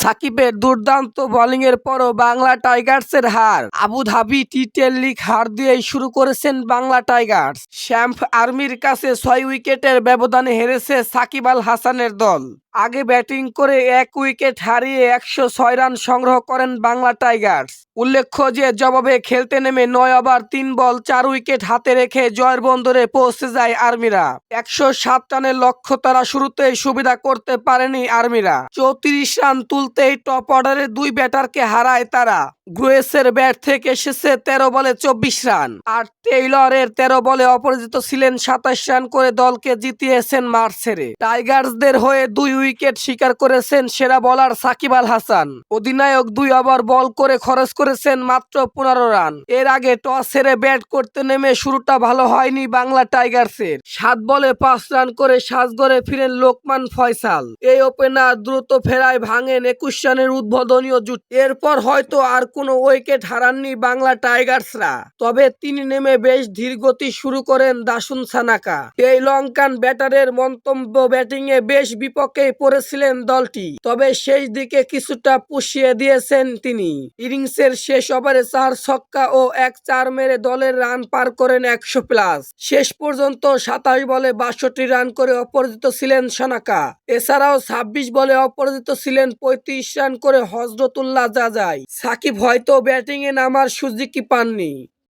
সাকিবের দুর্দান্ত বোলিংয়ের পরও বাংলা টাইগার্সের হার। Abu Dhabi T ten league হার দিয়েই শুরু করেছেন বাংলা টাইগার্স। শ্যাম্প আর্মির কাছে ছয় উইকেটের ব্যবধানে হেরেছে সাকিব আল হাসানের দল। আগে ব্যাটিং করে এক উইকেট হারিয়ে একশো ছয় রান সংগ্রহ করেন বাংলা টাইগার্স। উল্লেখ্য যে, জবাবে খেলতে নেমে নয় ওভার, তিন বল, চার উইকেট হাতে রেখে জয়ের বন্দরে পৌঁছে যায় আর্মিরা। একশো সাত রানের লক্ষ্য তারা শুরুতেই সুবিধা করতে পারেনি আর্মিরা। চৌত্রিশ রান তুলতেই টপ অর্ডারে দুই ব্যাটারকে হারায় তারা। গ্রুয়েসের ব্যাট থেকে এসেছে তেরো বলে চব্বিশ রান। আর টেইলরের তেরো বলে অপরাজিত ছিলেন সাতাশ রান করে দলকে জিতিয়েছেন ছেড়ে টাইগার্সদের হয়ে দুই উইকেট শিকার করেছেন সেরা বলার সাকিব আল হাসান। অধিনায়ক দুই ওভার বল করে খরচ করেছেন মাত্র পনেরো রান। এর আগে টস হেরে ব্যাট করতে নেমে শুরুটা ভালো হয়নি বাংলা টাইগার্সের। সাত বলে পাঁচ রান করে সাজগড়ে ফিরেন লোকমান ফয়সাল। এই ওপেনার দ্রুত ফেরায় ভাঙেন একুশ রানের উদ্বোধনীয় জুট। এরপর হয়তো আর কোনো উইকেট হারাননি বাংলা টাইগার্সরা। তবে তিনি নেমে বেশ ধীরগতি শুরু করেন দাসুন সানাকা। এই লঙ্কান ব্যাটারের মন্তব্য ব্যাটিংয়ে বেশ বিপক্ষে পড়েছিলেন দলটি, তবে শেষ দিকে কিছুটা পুষিয়ে দিয়েছেন তিনি। ইনিংসের শেষ ওভারে চার ছক্কা ও এক চার মেরে দলের রান পার করেন একশো প্লাস। শেষ পর্যন্ত সাতাশ বলে বাষট্টি রান করে অপরাজিত ছিলেন সানাকা। এছাড়াও ছাব্বিশ বলে অপরাজিত ছিলেন পঁয়ত্রিশ রান করে হজরতুল্লাহ জাজাই। সাকিব হয়তো ব্যাটিংয়ে নামার সুযোগই পাননি।